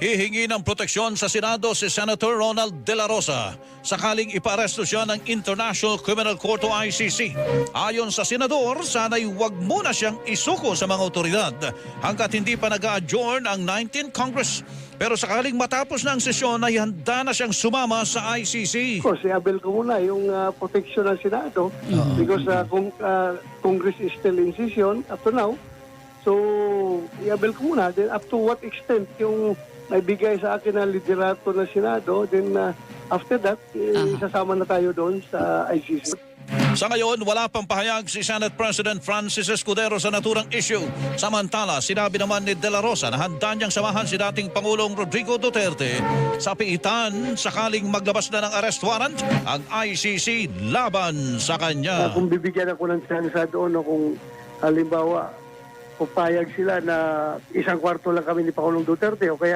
Hihingi ng proteksyon sa Senado si Senator Ronald De La Rosa sakaling iparesto siya ng International Criminal Court o ICC. Ayon sa senador, sana'y huwag muna siyang isuko sa mga otoridad hanggat hindi pa nag-adjourn ang 19th Congress. Pero sakaling matapos na ang sesyon ay handa na siyang sumama sa ICC. Of course, i-avail ko muna yung uh, protection ng Senado because uh, kung uh, Congress is still in session up to now. So, i-avail ko muna. Then up to what extent yung naibigay sa akin na liderato ng Senado, then uh, after that, eh, sasama na tayo doon sa ICC. Sa ngayon, wala pang pahayag si Senate President Francis Escudero sa naturang issue. Samantala, sinabi naman ni De La Rosa na handa niyang samahan si dating Pangulong Rodrigo Duterte sa piitan sakaling maglabas na ng arrest warrant ang ICC laban sa Uh, kanya. kung bibigyan ako ng chance doon, o kung halimbawa, papayag sila na isang kwarto lang kami ni Pangulong Duterte o kaya